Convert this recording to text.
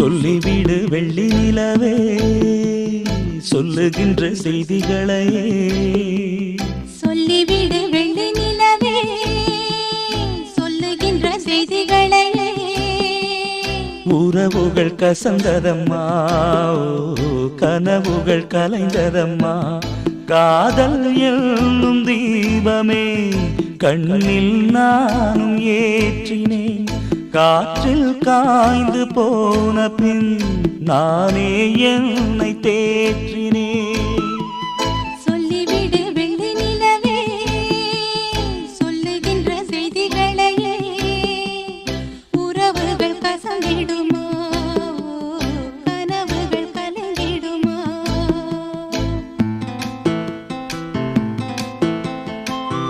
சொல்லிவிடு வெள்ளி நிலவே சொல்லுகின்ற செய்திகளையே. சொல்லிவிடு வெள்ளி நிலவே சொல்லுகின்ற செய்திகளை உறவுகள் கசந்ததம்மா கனவுகள் கலைந்ததம்மா. காதல் என்னும் தீபமே கண்ணில் நானும் ஏற்றினேன். காற்றில் காய்ந்து போன பின் நானே என்னை தேற்றி